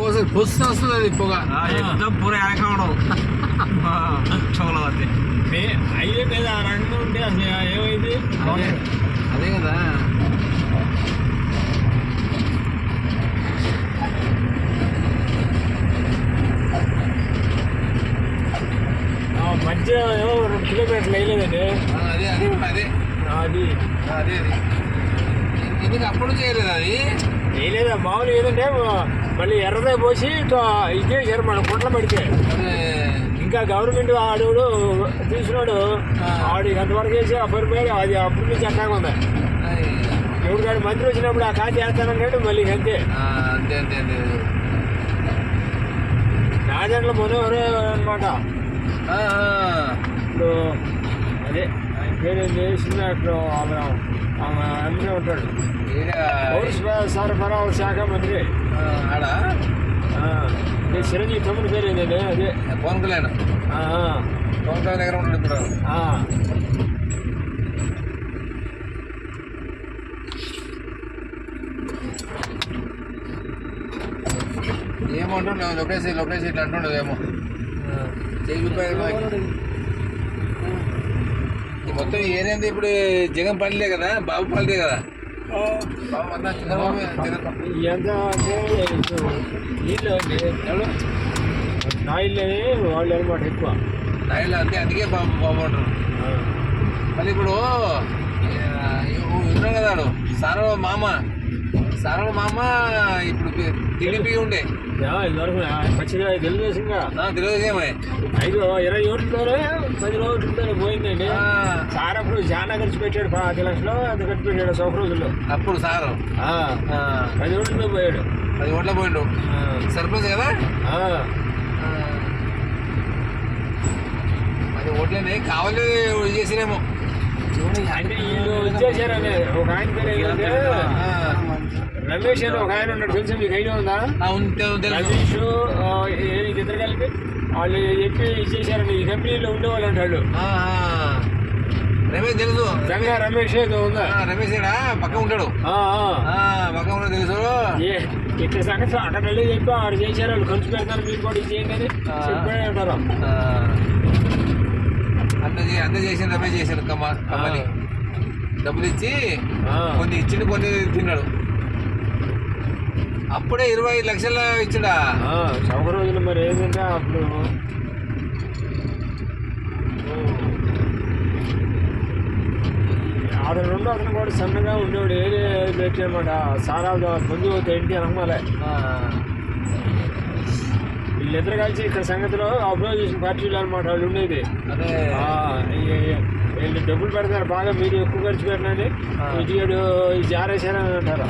ఒకసారి బొస్సు వస్తుంది అది పొగ ఎత్తం పూర ఎనకవడం చోలో అది హైవే మీద ఆ రెండు ఉంటే అసలు ఏమైంది అదే కదా మధ్యలో ఏమో రెండు కిలోమీటర్లు వేయలేదండి అదే అదే అదే అది అదే అది ఎందుకు అప్పుడు చేయలేదు అది వేయలేదా మామూలు ఏదంటే మళ్ళీ ఎర్రదే పోసి చేరు మన గుంట్ల పడితే ఇంకా గవర్నమెంట్ ఆడు తీసినాడు ఆ. ఆడికి అంతవరకు వేసి ఆ పరిపోయి అది అప్పటి నుంచి అట్టాగా ఉంది. ఎవడు కాదు మంత్రి వచ్చినప్పుడు ఆ ఖాతా వేస్తానన్నాడు మళ్ళీ అంతే. అంతే అంతే అంతే. రాజండ్ల మనోహర్ అనమాట. ఇప్పుడు అదే ఆయన పేరు ఏంది సినిమా యాక్టర్ ఆమె ఆమె అన్నీ ఉంటాడు. ఈడ, పౌర స- సరఫరా శాఖ మంత్రి. ఆడ? చిరంజీవి తమ్ముడి పేరు ఏంటండి అదే. పవన్ కళ్యాణ్. పవన్ కళ్యాణ్ దగ్గర ఉంటాడు ఇప్పుడు. ఏమంటుండే లోకేష్ లోకేష్ ఇట్లా అంటుండదు ఏమో చేయి మొత్తం ఏనేది ఇప్పుడు జగన్ పనిలే కదా బాబు పల్లిదే కదా. బాబు అంతా ఎంత అంటే ఇప్పుడు నీళ్ళు అండి ఎవరు నా ఇల్లు వాళ్ళు అనమాట ఎక్కువ నాయిల్ అంతే అందుకే బాబు బాబు అంటారు మళ్ళీ ఇప్పుడు ఉన్నాడు కదా వాడు సారవ మామ. సారవ మామ ఇప్పుడు టీడీపీ ఉండే. ఇదివరకు ఖచ్చితంగా తెలుగుదేశంగా తెలుగుదేశమే ఐదు ఇరవై ఓట్లతోనే పది రోజులతోనే పోయిందండి. సార్ అప్పుడు చాలా ఖర్చు పెట్టాడు పది లక్షలు అంత ఖర్చు పెట్టాడు ఒక రోజుల్లో. అప్పుడు సారు. పది ఓట్లతో పోయాడు. పది ఓట్ల పోయిండు. సర్పంచ్ కదా. పది ఓట్లని కావాలి చేసినేమో. అంటే వీళ్ళు ఇచ్చేసారని ఒక ఆయన పేరు రమేష్ అని ఒక ఆయన ఉన్నాడు. తెలుసా మీకు? ఐడియా ఉందా? రమేష్ ఇద్దరు కలిపి వాళ్ళు చెప్పి ఇచ్చేసారని ఈ కంపెనీలో ఉండేవాళ్ళు అంటాడు. రమేష్ తెలుసు. రంగా రమేష్ ఏదో ఉందా? రమేష్ పక్క ఉంటాడు. పక్క ఉంటాడు తెలుసు. ఏ ఇట్లా సంగతి అక్కడ వెళ్ళి చెప్పి ఆడు చేశారు వాళ్ళు ఖర్చు పెడతారు మీరు కూడా ఇది చేయండి అని. చెప్పే ఉంటారు ఆ. అంత చేసిన రమేష్ చేశాడు కమ్మ కమ్మని. డబ్బులు ఇచ్చి. కొన్ని ఇచ్చిండు కొన్ని తిన్నాడు. అప్పుడే ఇరవై ఐదు లక్షల ఇచ్చిండా? ఆ, చౌక రోజులు మరి ఏంటంటే అప్పుడు? అతను రెండో అతను కూడా సన్నగా ఉండేవాడు ఏదే పెట్టామన్నమాట సారా ముందు ఏంటి అనమాలే ఆ. వీళ్ళిద్దరు కలిసి ఇక్కడ సంగతిలో అపోజిషన్ పార్టీలు అనమాట వాళ్ళు ఉండేది. అదే. ఆ, ఈ- ఈ- వీళ్ళు డబ్బులు పెడతారు బాగా మీరు ఎక్కువ ఖర్చు పెట్టినని. ఇటు జారేశారని అంటారు.